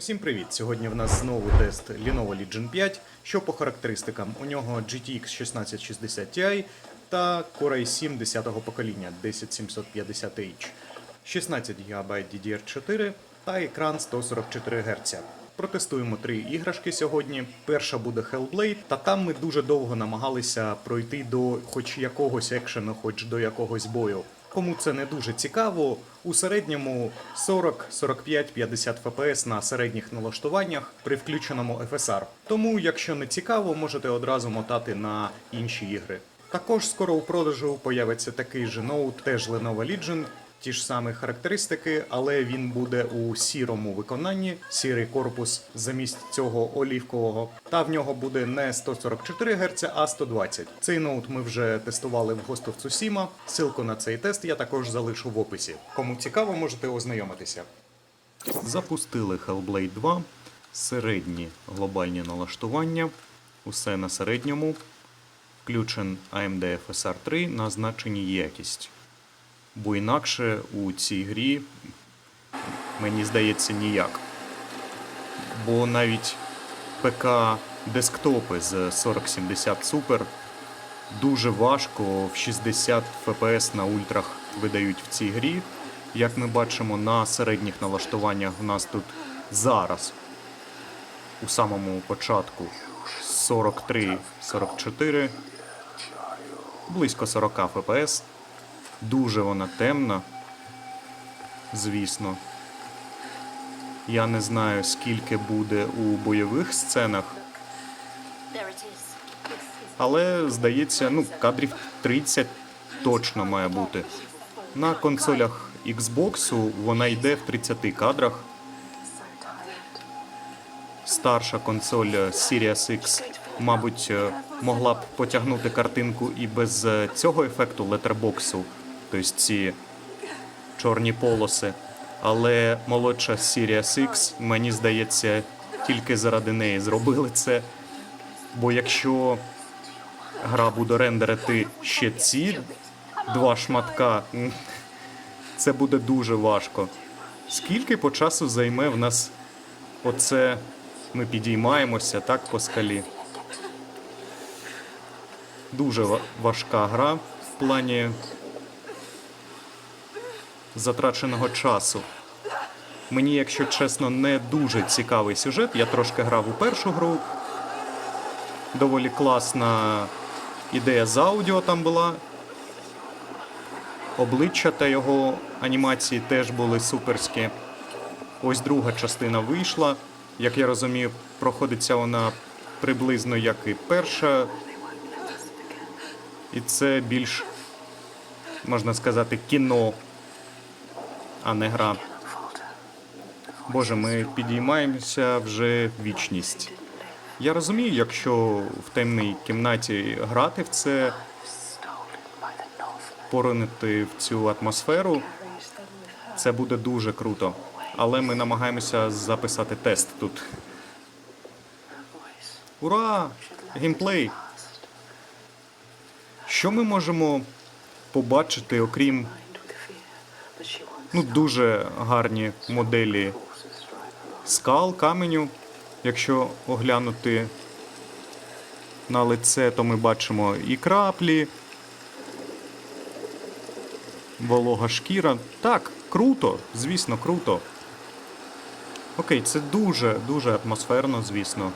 Усім привіт! Сьогодні в нас знову тест Lenovo Legion 5. Що по характеристикам? У нього GTX 1660 Ti та Core i7 10-го покоління 10750H, 16 ГБ DDR4 та екран 144 Гц. Протестуємо три іграшки сьогодні. Перша буде Hellblade, та там ми дуже довго намагалися пройти до хоч якогось екшену, хоч до якогось бою. Кому це не дуже цікаво, у середньому 40, 45, 50 ФПС на середніх налаштуваннях при включеному FSR. Тому, якщо не цікаво, можете одразу мотати на інші ігри. Також скоро у продажу появиться такий же ноут, теж Lenovo Legion, ті ж самі характеристики, але він буде у сірому виконанні, сірий корпус замість цього олівкового. Та в нього буде не 144 Гц, а 120. Цей ноут ми вже тестували в Ghost of Tsushima. Ссылку на цей тест я також залишу в описі. Кому цікаво, можете ознайомитися. Запустили Hellblade 2, середні глобальні налаштування, усе на середньому. Включен AMD FSR 3 на значенні якість. Бо інакше у цій грі, мені здається, ніяк. Бо навіть ПК десктопи з 4070 Super дуже важко в 60 FPS на ультрах видають в цій грі. Як ми бачимо на середніх налаштуваннях, у нас тут зараз у самому початку 43-44, близько 40 FPS. Дуже вона темна, звісно. Я не знаю, скільки буде у бойових сценах, але здається, ну, кадрів 30 точно має бути. На консолях Xbox вона йде в 30 кадрах. Старша консоль Series X, мабуть, е, могла б потягнути картинку і без е, цього ефекту летербоксу, тобто ці чорні полоси. Але молодша Series X, мені здається, тільки заради неї зробили це. Бо якщо гра буде рендерити ще ці два шматка, це буде дуже важко. Скільки по часу займе в нас оце ми підіймаємося так по скалі. Дуже важка гра в плані затраченого часу. Мені, якщо чесно, не дуже цікавий сюжет. Я трошки грав у першу гру. Доволі класна ідея з аудіо там була. Обличчя та його анімації теж були суперські. Ось друга частина вийшла. Як я розумію, проходиться вона приблизно як і перша. І це більш, можна сказати, кіно, а не гра. Боже, ми підіймаємося вже в вічність. Я розумію, якщо в темній кімнаті грати в це, поринити в цю атмосферу, це буде дуже круто. Але ми намагаємося записати тест тут. Ура! Геймплей! Що ми можемо побачити, окрім ну, дуже гарні моделі скал, каменю. Якщо оглянути на лице, то ми бачимо і краплі, волога шкіра. Так, круто, звісно, круто. Окей, це дуже, дуже атмосферно, звісно.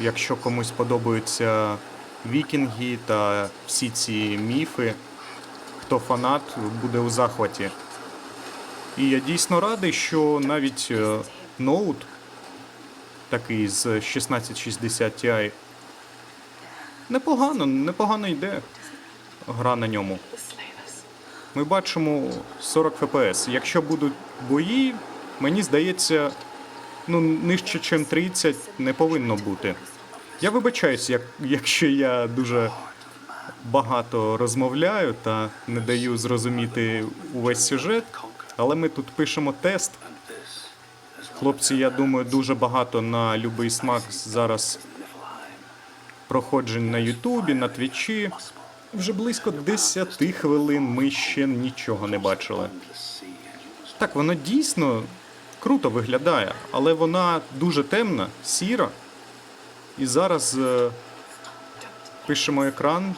Якщо комусь подобаються вікінги та всі ці міфи, хто фанат, буде у захваті. І я дійсно радий, що навіть е, ноут, такий з 1660 Ti, непогано, непогано йде гра на ньому. Ми бачимо 40 FPS. Якщо будуть бої, мені здається, ну, нижче, ніж 30 не повинно бути. Я вибачаюсь, як, якщо я дуже багато розмовляю та не даю зрозуміти увесь сюжет, але ми тут пишемо тест. Хлопці, я думаю, дуже багато на любий смак зараз проходжень на Ютубі, на Твічі. Вже близько 10 хвилин ми ще нічого не бачили. Так, воно дійсно круто виглядає, але вона дуже темна, сіра. І зараз е, пишемо екран.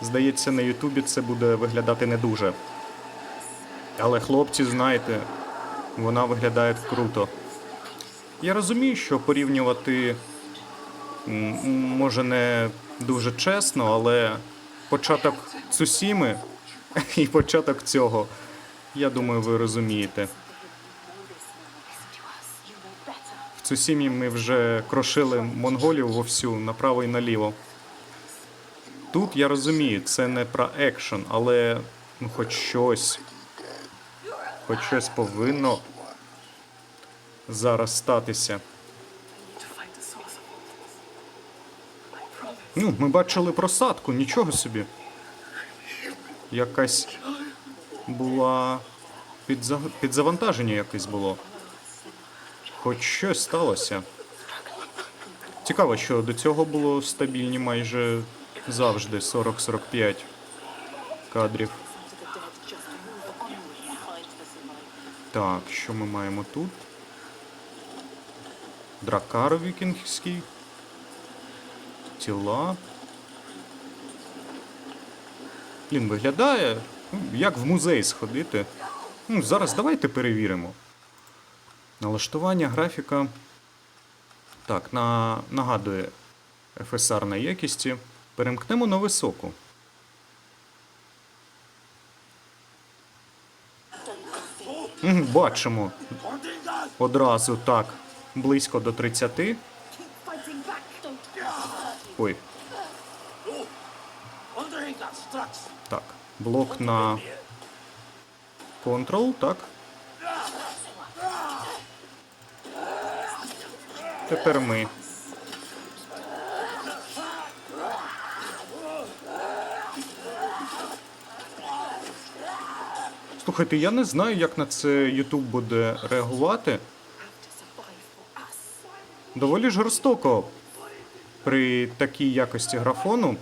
Здається, на Ютубі це буде виглядати не дуже. Але хлопці, знаєте, вона виглядає круто. Я розумію, що порівнювати може не дуже чесно, але початок Цусіми і початок цього, я думаю, ви розумієте. Цусімі ми вже крошили монголів вовсю направо і наліво. Тут я розумію, це не про екшен, але ну, хоч щось. Хоч щось повинно зараз статися. Ну, ми бачили просадку, нічого собі. Якась була підза... підзавантаження якесь було. Хоч щось сталося. Цікаво, що до цього було стабільні майже завжди 40-45 кадрів. Так, що ми маємо тут? Дракар вікінгський. Тіла. Блін, виглядає, ну, як в музей сходити. Ну, зараз давайте перевіримо. Налаштування графіка. Так, на, нагадує FSR на якісті. Перемкнемо на високу. Бачимо. Одразу так. Близько до 30. Fighting back. Ой, так. Блок на Ctrl, так. Тепер ми. Слухайте, я не знаю, як на це YouTube буде реагувати. Доволі жорстоко при такій якості графону.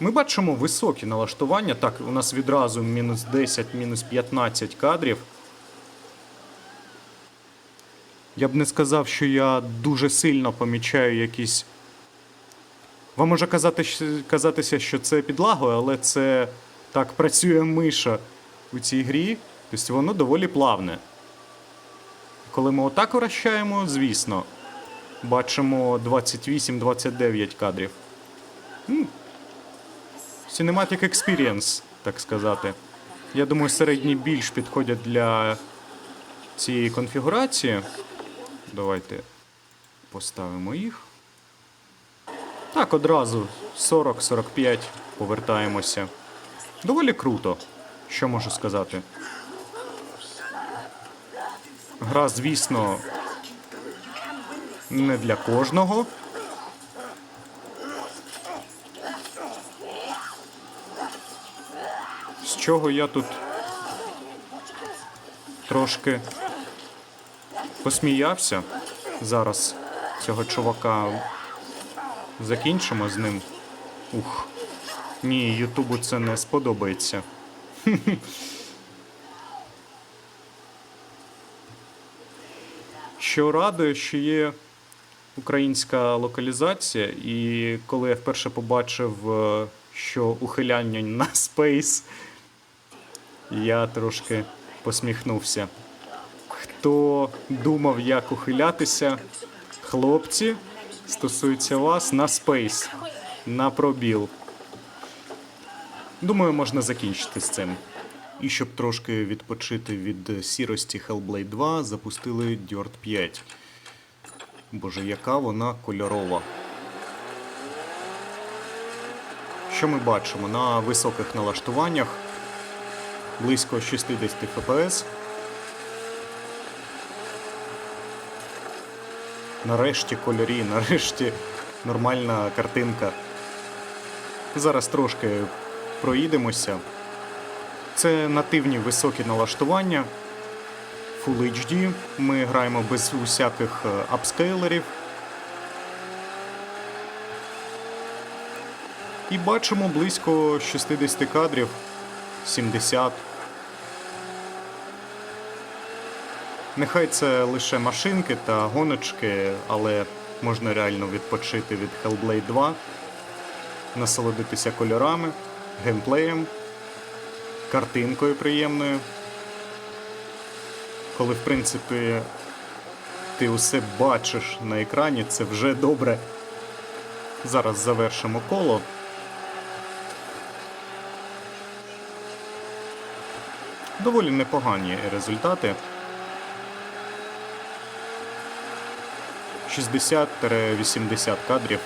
Ми бачимо високі налаштування. Так, у нас відразу мінус 10, мінус 15 кадрів. Я б не сказав, що я дуже сильно помічаю якісь. Вам може казати, казатися, що це підлагою, але це так працює миша у цій грі. Тобто воно доволі плавне. Коли ми отак вращаємо, звісно, бачимо 28-29 кадрів. Cinematic Experience, так сказати. Я думаю, середні більш підходять для цієї конфігурації. Давайте поставимо їх. Так, одразу 40-45 повертаємося. Доволі круто, що можу сказати. Гра, звісно, не для кожного. З чого я тут трошки посміявся. Зараз цього чувака закінчимо з ним. Ух. Ні, Ютубу це не сподобається. Що радує, що є українська локалізація, і коли я вперше побачив, е, що ухиляння на Space, я трошки посміхнувся. Хто думав, як ухилятися, хлопці, стосується вас на Space, на пробіл. Думаю, можна закінчити з цим. І щоб трошки відпочити від сірості Hellblade 2, запустили Dirt 5. Боже, яка вона кольорова. Що ми бачимо? На високих налаштуваннях близько 60 FPS. Нарешті кольорі, нарешті нормальна картинка. Зараз трошки проїдемося. Це нативні високі налаштування. Full HD. Ми граємо без усяких е, апскейлерів. І бачимо близько 60 кадрів, 70. Нехай це лише машинки та гоночки, але можна реально відпочити від Hellblade 2, насолодитися кольорами, геймплеєм, картинкою приємною. Коли, в принципі, ти усе бачиш на екрані, це вже добре. Зараз завершимо коло. Доволі непогані результати. 60-80 кадрів.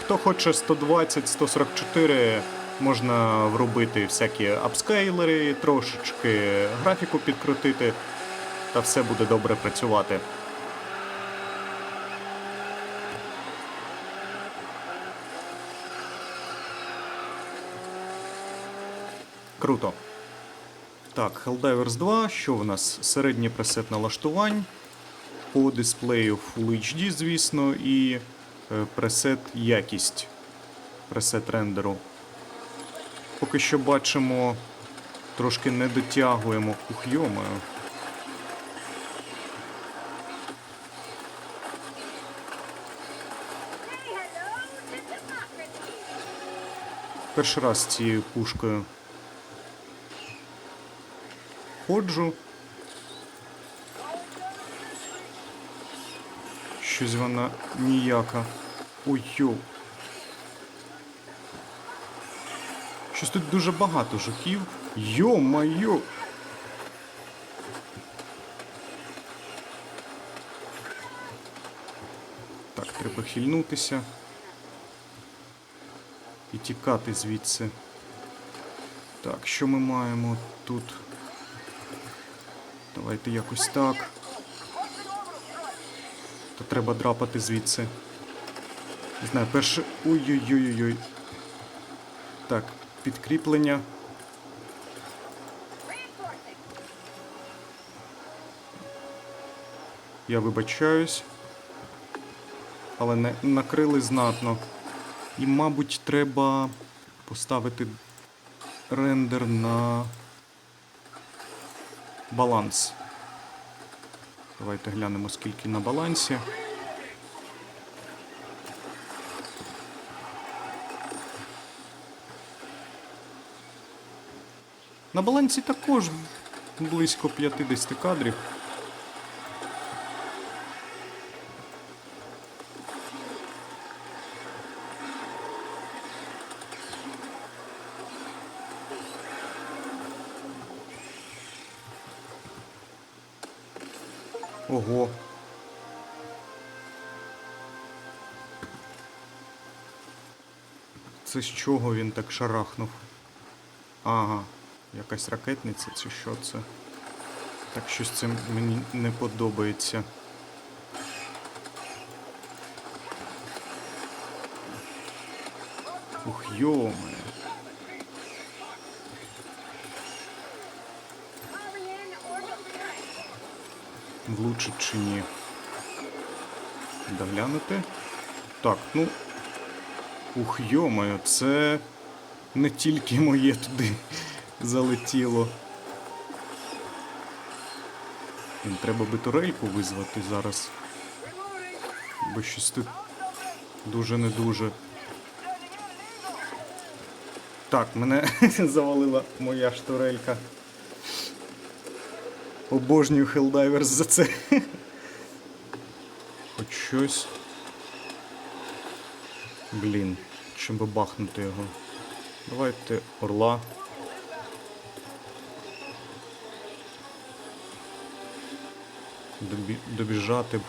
Хто хоче 120-144, можна врубити всякі апскейлери, трошечки графіку підкрутити, та все буде добре працювати. Круто. Так, Helldivers 2. Що в нас? Середній пресет налаштувань. По дисплею Full HD, звісно, і е, пресет якість. Пресет рендеру. Поки що бачимо, трошки не дотягуємо. Ух, йомаю. Перший раз з цією пушкою ходжу. Щось вона ніяка. Ой йо. Щось тут дуже багато жуків. Йо-майо. Так, треба хильнутися. І тікати звідси. Так, що ми маємо тут? Давайте якось так. То треба драпати звідси. Не знаю, перше. Ой-ой-ой-ой. Так, підкріплення. Я вибачаюсь. Але не накрили знатно. І, мабуть, треба поставити рендер на баланс. Давайте глянемо, скільки на балансі. На балансі також близько 50 кадрів. Ого. Це з чого він так шарахнув? Ага, якась ракетниця чи що це? Так щось це мені не подобається. Ух, йоме. Влучить чи ні. Доглянути. Так, ну. Ух, йомаю, це не тільки моє туди залетіло. Треба би турельку визвати зараз. Бо щось тут дуже не дуже. Так, мене завалила моя ж турелька. Обожнюю Helldivers за це. Хоч щось. Блін, чим би бахнути його. Давайте орла. Добі... Добіжати б.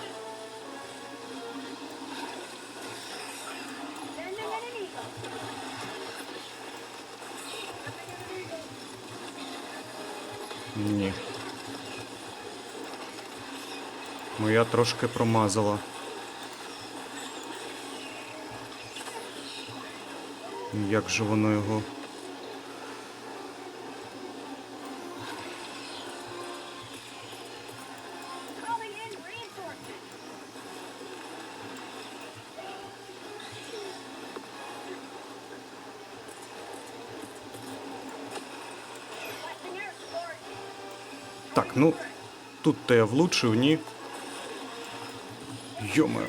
Ні. Моя трошки промазала. Як же воно його. Так, ну тут то я влучив, ні. Йоме.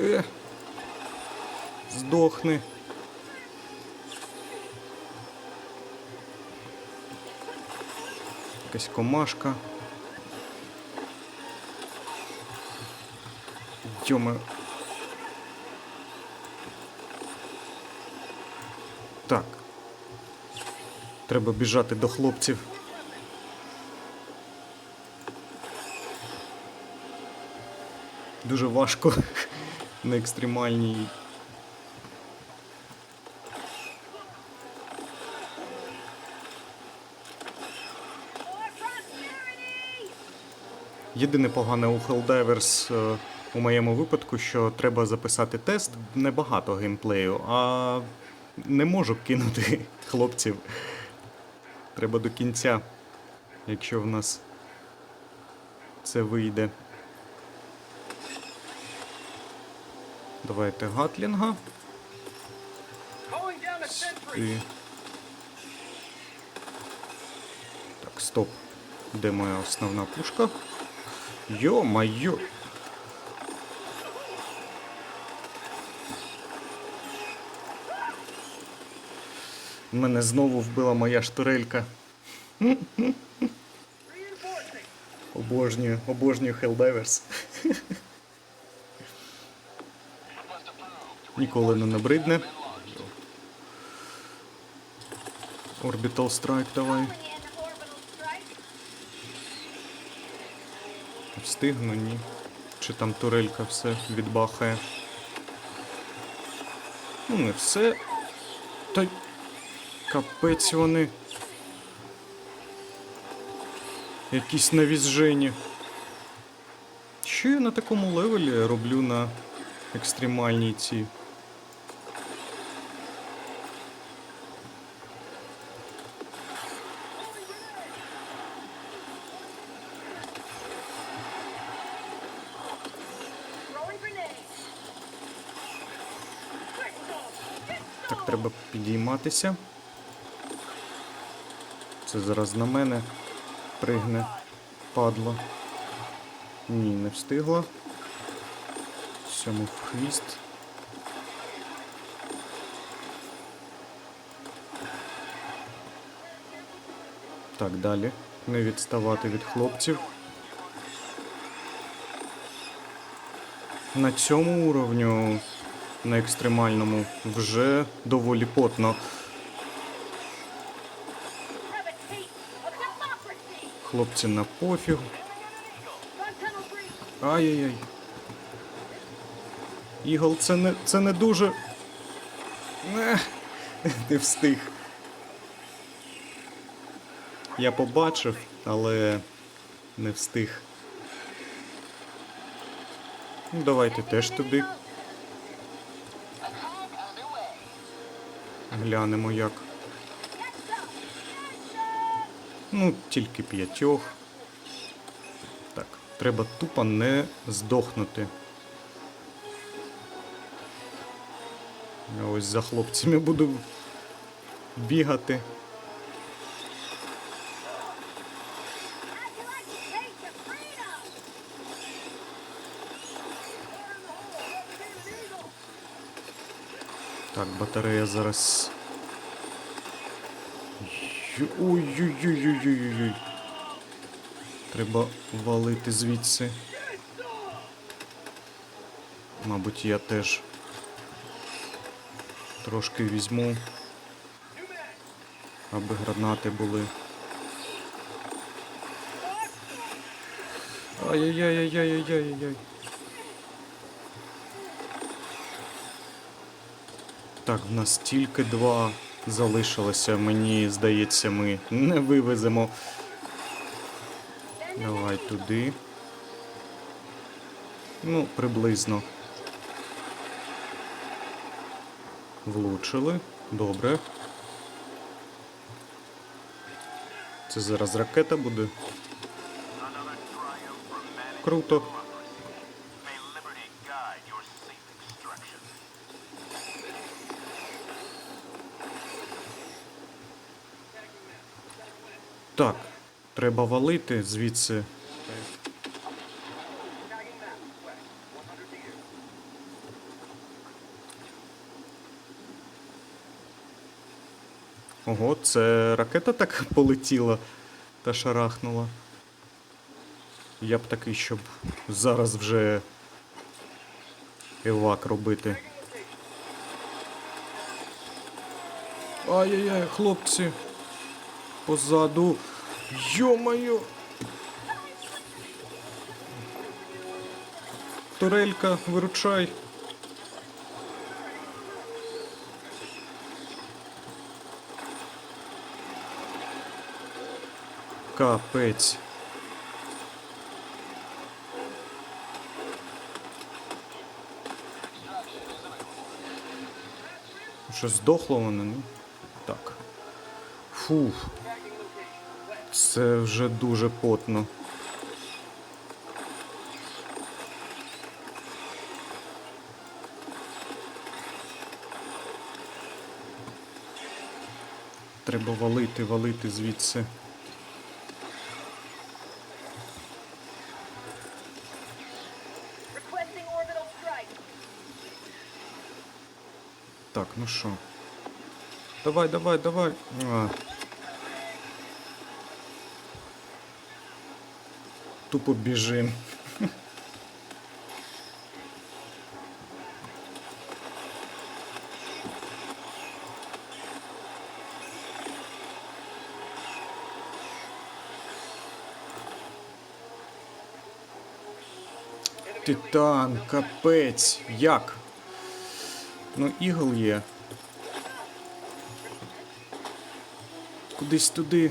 Е. Здохни. Якась комашка. Йоме. Так. Треба біжати до хлопців. Дуже важко на екстремальній. Єдине погане у Helldivers е, у моєму випадку, що треба записати тест небагато геймплею, а не можу кинути хлопців. Треба до кінця, якщо в нас це вийде. Давайте Гатлінга. І... Так, стоп. Де моя основна пушка? Йо-майо! Мене знову вбила моя штурелька. Обожнюю, обожнюю Helldivers. Ніколи не набридне. Orbital Strike давай. Встигну, ні. Чи там турелька все відбахає. Ну, не все. Та капець вони. Якісь навізжені. Що я на такому левелі роблю на екстремальній цій? Так, треба підійматися. Це зараз на мене пригне падло. Ні, не встигла. Сьому в хвіст. Так, далі. Не відставати від хлопців. На цьому уровню, на екстремальному, вже доволі потно. Хлопці на пофіг. Ай-яй-яй. Ігол, це не, це не дуже. Ех, Не встиг. Я побачив, але не встиг. Ну, давайте теж туди. Глянемо як. Ну, тільки п'ятьох. Так, треба тупо не здохнути. Я ось за хлопцями буду бігати. Так, батарея зараз. Ой-ой-ой-ой-ой-ой. Треба валити звідси. Мабуть, я теж трошки візьму, аби гранати були. Ай-яй-яй-яй-яй-яй-яй-яй. Так, в нас тільки два залишилося. Мені здається, ми не вивеземо. Давай туди. Ну, приблизно. Влучили. Добре. Це зараз ракета буде. Круто. Так, треба валити звідси. Ого, це ракета так полетіла та шарахнула. Я б такий, щоб зараз вже евак робити. Ай-яй-яй, хлопці. Позаду. Йо-моє. Турелька, виручай. Капець. Що здохло воно, ну? Так. Фух. Це вже дуже потно. Треба валити, валити звідси. Так, ну що? Давай, давай, давай. А. Тупо біжим. Титан, капець. Як? Ну, ігл є. Кудись туди.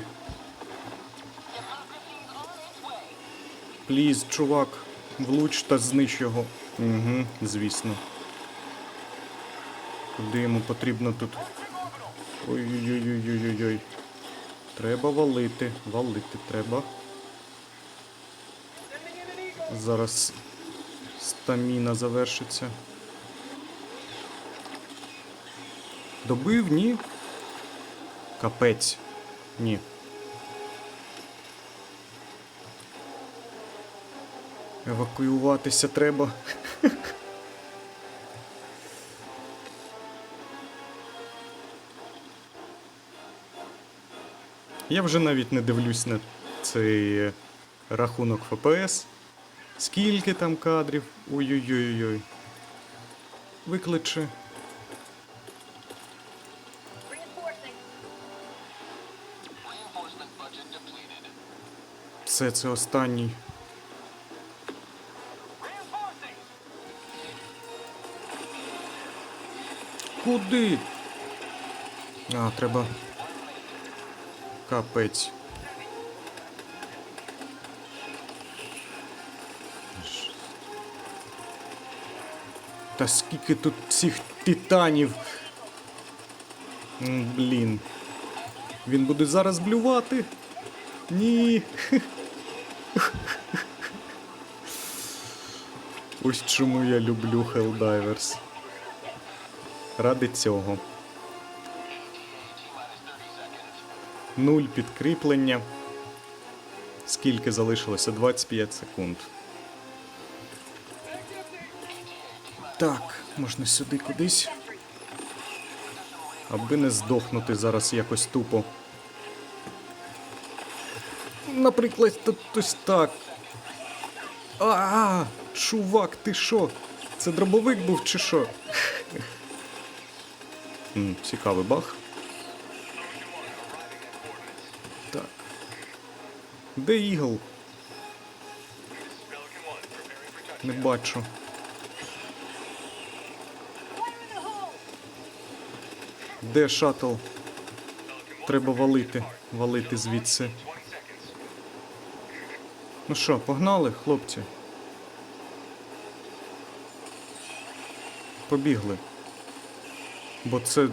Пліз, чувак, влуч та знищ його. Угу, звісно. Куди йому потрібно тут? Ой-ой-ой-ой-ой-ой. Треба валити. Валити треба. Зараз стаміна завершиться. Добив, ні. Капець. Ні. Евакуюватися треба. Я вже навіть не дивлюсь на цей е, рахунок ФПС. Скільки там кадрів? Ой-ой-ой-ой. Викличе. Все, це останній. Куди? А, треба. Капець. Та скільки тут цих титанів. Блін. Він буде зараз блювати. Ні. Ось чому я люблю Helldivers. Ради цього. Нуль підкріплення. Скільки залишилося? 25 секунд. Так, можна сюди кудись. Аби не здохнути зараз якось тупо. Наприклад, тут ось так. А, чувак, ти що? Це дробовик був чи що? М, Цікавий баг. Так. Де ігл? Не бачу. Де шаттл? Треба валити. Валити звідси. Ну що, погнали, хлопці? Побігли. Бо це.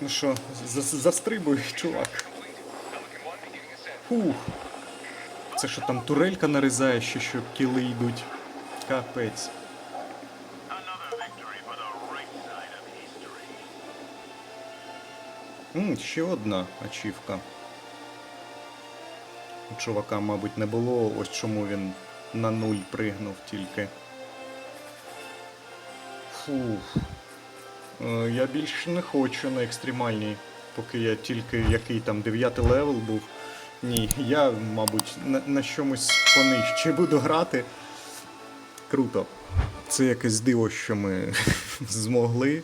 Ну що, за- застрибуй, чувак. Фух. Це що там турелька нарізає, ще що кіли йдуть. Капець. Another victory for the right side of history. М, ще одна ачівка. У чувака, мабуть, не було, ось чому він на нуль пригнув тільки. Фух. Е, Я більше не хочу на екстремальній, поки я тільки який там дев'ятий левел був. Ні, я, мабуть, на, на чомусь понижче буду грати. Круто. Це якесь диво, що ми змогли.